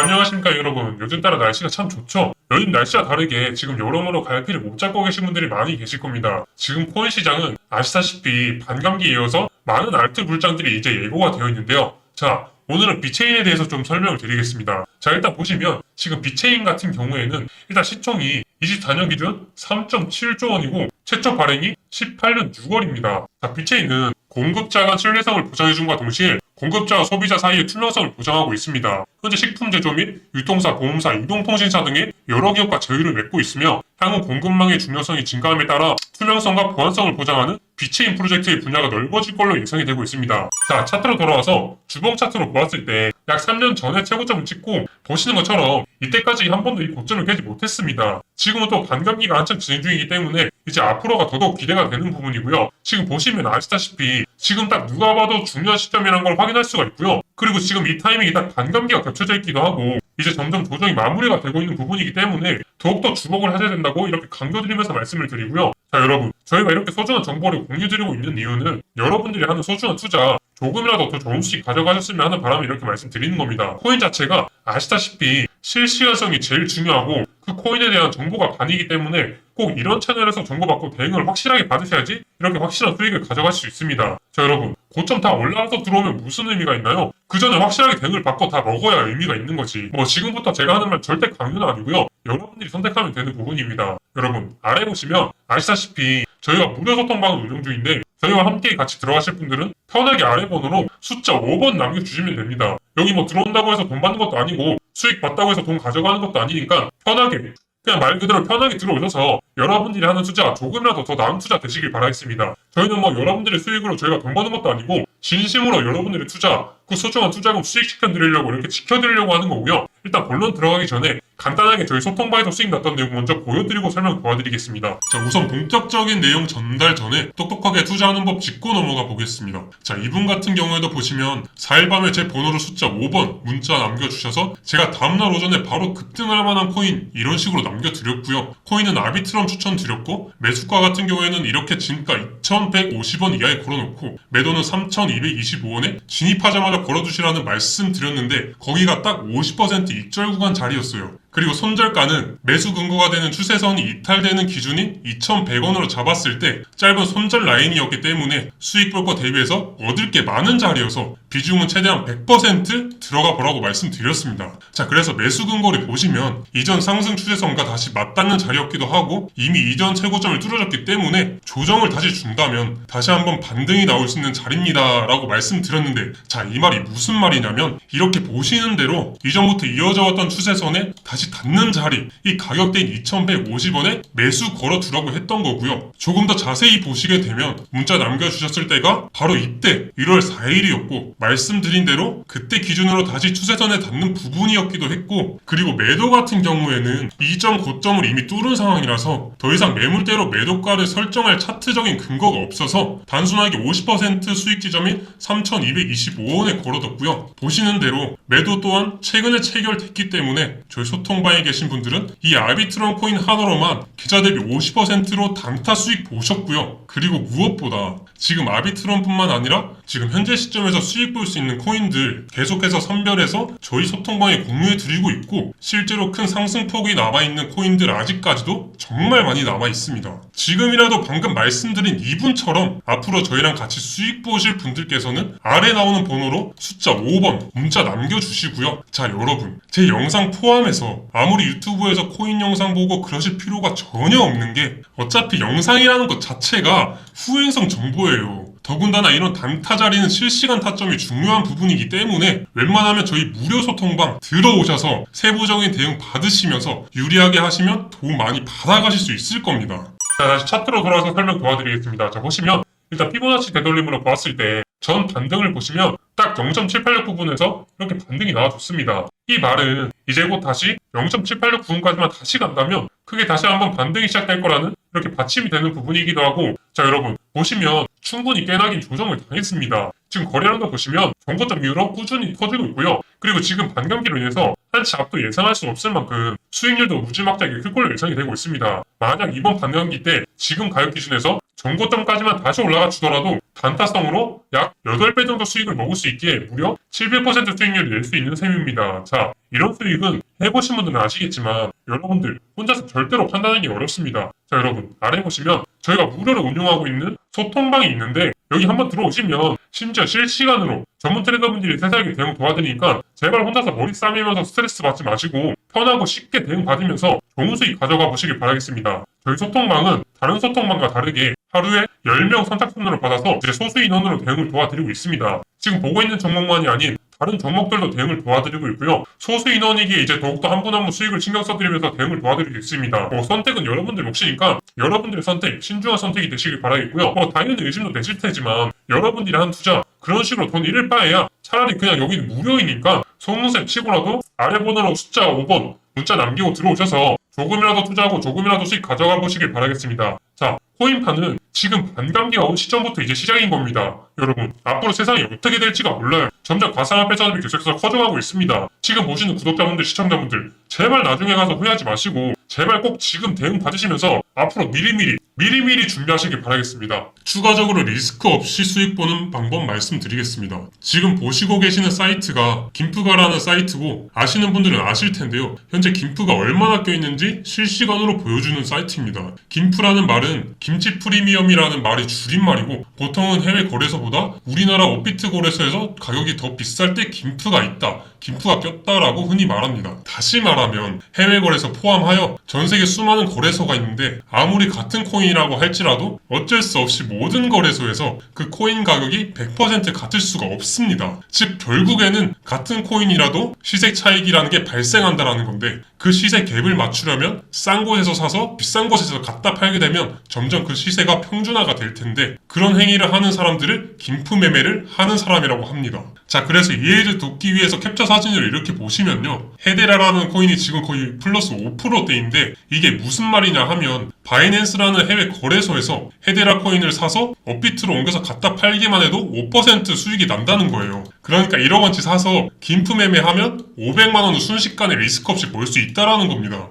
안녕하십니까 여러분. 요즘 따라 날씨가 참 좋죠? 요즘 날씨와 다르게 지금 여러모로 갈피를 못 잡고 계신 분들이 많이 계실 겁니다. 지금 코인 시장은 아시다시피 반감기에 이어서 많은 알트 물장들이 이제 예고가 되어 있는데요. 자, 오늘은 비체인에 대해서 좀 설명을 드리겠습니다. 자, 일단 보시면 지금 비체인 같은 경우에는 일단 시총이 24년 기준 3.7조 원이고 최초 발행이 18년 6월입니다. 자, 비체인은 공급자가 신뢰성을 보장해준과 동시에 공급자와 소비자 사이의 투명성을 보장하고 있습니다. 현재 식품 제조 및 유통사, 보험사, 이동통신사 등의 여러 기업과 제휴를 맺고 있으며 향후 공급망의 중요성이 증가함에 따라 투명성과 보안성을 보장하는 비체인 프로젝트의 분야가 넓어질 걸로 예상이 되고 있습니다. 자, 차트로 돌아와서 주봉 차트로 보았을 때 약 3년 전에 최고점을 찍고 보시는 것처럼 이때까지 한 번도 이 고점을 깨지 못했습니다. 지금은 또 반감기가 한참 진행 중이기 때문에 이제 앞으로가 더더욱 기대가 되는 부분이고요. 지금 보시면 아시다시피 지금 딱 누가 봐도 중요한 시점이라는 걸 확인할 수가 있고요. 그리고 지금 이 타이밍이 딱 반감기가 겹쳐져 있기도 하고 이제 점점 조정이 마무리가 되고 있는 부분이기 때문에 더욱더 주목을 하셔야 된다고 이렇게 강조드리면서 말씀을 드리고요. 자 여러분 저희가 이렇게 소중한 정보를 공유드리고 있는 이유는 여러분들이 하는 소중한 투자 조금이라도 더 수익 가져가셨으면 하는 바람에 이렇게 말씀드리는 겁니다. 코인 자체가 아시다시피 실시간성이 제일 중요하고 그 코인에 대한 정보가 반이기 때문에 꼭 이런 채널에서 정보받고 대응을 확실하게 받으셔야지 이렇게 확실한 수익을 가져갈 수 있습니다. 자 여러분 고점 다 올라와서 들어오면 무슨 의미가 있나요? 그 전에 확실하게 대응을 받고 다 먹어야 의미가 있는 거지. 뭐 지금부터 제가 하는 말 절대 강요는 아니고요. 여러분들이 선택하면 되는 부분입니다. 여러분 아래 보시면 아시다시피 저희가 무료 소통방을 운영 중인데 저희와 함께 같이 들어가실 분들은 편하게 아래 번호로 숫자 5번 남겨주시면 됩니다. 여기 뭐 들어온다고 해서 돈 받는 것도 아니고 수익 받다고 해서 돈 가져가는 것도 아니니까 편하게 그냥 말 그대로 편하게 들어오셔서 여러분들이 하는 투자 조금이라도 더 나은 투자 되시길 바라겠습니다. 저희는 뭐 여러분들의 수익으로 저희가 돈 버는 것도 아니고 진심으로 여러분들의 투자 그 소중한 투자금 수익시켜 드리려고 이렇게 지켜드리려고 하는 거고요. 일단 본론 들어가기 전에 간단하게 저희 소통방에서 수익 났던 내용 먼저 보여드리고 설명 도와드리겠습니다. 자 우선 본격적인 내용 전달 전에 똑똑하게 투자하는 법 짚고 넘어가 보겠습니다. 자 이분 같은 경우에도 보시면 4일 밤에 제 번호로 숫자 5번 문자 남겨주셔서 제가 다음날 오전에 바로 급등할 만한 코인 이런 식으로 남겨드렸고요. 코인은 아비트럼 추천드렸고 매수가 같은 경우에는 이렇게 진가 2,150원 이하에 걸어놓고 매도는 3,225원에 진입하자마자 걸어두시라는 말씀 드렸는데 거기가 딱 50% 익절 구간 자리였어요. 그리고 손절가는 매수 근거가 되는 추세선이 이탈되는 기준인 2,100원으로 잡았을 때 짧은 손절 라인이었기 때문에 수익 볼거 대비해서 얻을 게 많은 자리여서 비중은 최대한 100% 들어가 보라고 말씀드렸습니다. 자, 그래서 매수 근거를 보시면 이전 상승 추세선과 다시 맞닿는 자리였기도 하고 이미 이전 최고점을 뚫어졌기 때문에 조정을 다시 준다면 다시 한번 반등이 나올 수 있는 자리입니다. 라고 말씀드렸는데 자, 이 말이 무슨 말이냐면 이렇게 보시는 대로 이전부터 이어져 왔던 추세선에 다시 닿는 자리 이 가격대인 2,150원에 매수 걸어두라고 했던 거고요. 조금 더 자세히 보시게 되면 문자 남겨주셨을 때가 바로 이때 1월 4일이었고 말씀드린 대로 그때 기준으로 다시 추세선에 닿는 부분이었기도 했고 그리고 매도 같은 경우에는 이전 고점을 이미 뚫은 상황이라서 더 이상 매물대로 매도가를 설정할 차트적인 근거가 없어서 단순하게 50% 수익 지점인 3,225원에 걸어뒀고요. 보시는 대로 매도 또한 최근에 체결됐기 때문에 저희 소통 방에 계신 분들은 이 아비트럼 코인 하나로만 계좌 대비 50%로 단타 수익 보셨고요. 그리고 무엇보다 지금 아비트럼뿐만 아니라 지금 현재 시점에서 수익 볼 수 있는 코인들 계속해서 선별해서 저희 소통방에 공유해 드리고 있고 실제로 큰 상승폭이 남아 있는 코인들 아직까지도 정말 많이 남아 있습니다. 지금이라도 방금 말씀드린 이분처럼 앞으로 저희랑 같이 수익 보실 분들께서는 아래 나오는 번호로 숫자 5번 문자 남겨주시고요. 자 여러분 제 영상 포함해서 아무리 유튜브에서 코인 영상 보고 그러실 필요가 전혀 없는 게 어차피 영상이라는 것 자체가 후행성 정보예요. 더군다나 이런 단타 자리는 실시간 타점이 중요한 부분이기 때문에 웬만하면 저희 무료 소통방 들어오셔서 세부적인 대응 받으시면서 유리하게 하시면 도움 많이 받아가실 수 있을 겁니다. 자, 다시 차트로 돌아와서 설명 도와드리겠습니다. 자, 보시면 일단 피보나치 되돌림으로 보았을 때 전 반등을 보시면 딱 0.786 부분에서 이렇게 반등이 나와줬습니다. 이 말은 이제 곧 다시 0.786 부분까지만 다시 간다면 크게 다시 한번 반등이 시작될 거라는 이렇게 받침이 되는 부분이기도 하고 자 여러분 보시면 충분히 깨나긴 조정을 당했습니다. 지금 거래량도 보시면 정고점 이후로 꾸준히 터지고 있고요. 그리고 지금 반감기로 인해서 한치 앞도 예상할 수 없을 만큼 수익률도 무지막지하게 클 걸로 예상이 되고 있습니다. 만약 이번 반감기 때 지금 가격 기준에서 전고점까지만 다시 올라가 주더라도 단타성으로 약 8배 정도 수익을 먹을 수 있기에 무려 700% 수익률을 낼 수 있는 셈입니다. 자, 이런 수익은 해보신 분들은 아시겠지만 여러분들 혼자서 절대로 판단하기 어렵습니다. 자, 여러분 아래 보시면 저희가 무료로 운영하고 있는 소통방이 있는데 여기 한번 들어오시면 심지어 실시간으로 전문 트레이더분들이 세세하게 대응 도와드리니까 제발 혼자서 머리 싸매면서 스트레스 받지 마시고 편하고 쉽게 대응 받으면서 좋은 수익 가져가 보시길 바라겠습니다. 저희 소통방은 다른 소통방과 다르게 하루에 10명 선착순으로 받아서 이제 소수 인원으로 대응을 도와드리고 있습니다. 지금 보고 있는 종목만이 아닌 다른 종목들도 대응을 도와드리고 있고요. 소수 인원이기에 이제 더욱더 한 분 한 분 수익을 신경 써드리면서 대응을 도와드리고 있습니다. 뭐 선택은 여러분들 몫이니까 여러분들의 선택, 신중한 선택이 되시길 바라겠고요. 뭐 당연히 의심도 되실 테지만 여러분들이 한 투자 그런 식으로 돈 잃을 바에야 차라리 그냥 여기는 무료이니까 속눈썹 치고라도 아래 번호로 숫자 5번 문자 남기고 들어오셔서 조금이라도 투자하고 조금이라도 수익 가져가 보시길 바라겠습니다. 자, 코인파는 지금 반감기가 온 시점부터 이제 시작인 겁니다. 여러분, 앞으로 세상이 어떻게 될지가 몰라요. 점점 가상화폐 산업이 계속해서 커져가고 있습니다. 지금 보시는 구독자분들, 시청자분들, 제발 나중에 가서 후회하지 마시고, 제발 꼭 지금 대응 받으시면서 앞으로 미리미리, 미리미리 준비하시길 바라겠습니다. 추가적으로 리스크 없이 수익 보는 방법 말씀드리겠습니다. 지금 보시고 계시는 사이트가 김프가라는 사이트고, 아시는 분들은 아실 텐데요. 현재 김프가 얼마나 껴있는지 실시간으로 보여주는 사이트입니다. 김프라는 말은 김치 프리미엄이라는 말의 줄임말이고 보통은 해외 거래소보다 우리나라 업비트 거래소에서 가격이 더 비쌀 때 김프가 있다, 김프가 꼈다라고 흔히 말합니다. 다시 말하면 해외 거래소 포함하여 전 세계 수많은 거래소가 있는데 아무리 같은 코인 이라고 할지라도 어쩔 수 없이 모든 거래소에서 그 코인 가격이 100% 같을 수가 없습니다. 즉 결국에는 같은 코인이라도 시세 차익이라는 게 발생한다라는 건데 그 시세 갭을 맞추려면 싼 곳에서 사서 비싼 곳에서 갖다 팔게 되면 점점 그 시세가 평준화가 될 텐데 그런 행위를 하는 사람들을 김프 매매를 하는 사람이라고 합니다. 자 그래서 이해를 돕기 위해서 캡처 사진을 이렇게 보시면요 헤데라라는 코인이 지금 거의 플러스 5%대인데 이게 무슨 말이냐 하면 바이낸스라는 해외 거래소에서 헤데라 코인을 사서 업비트로 옮겨서 갖다 팔기만 해도 5% 수익이 난다는 거예요. 그러니까 1억 원치 사서 김프 매매하면 500만 원을 순식간에 리스크 없이 벌 수 있다라는 겁니다.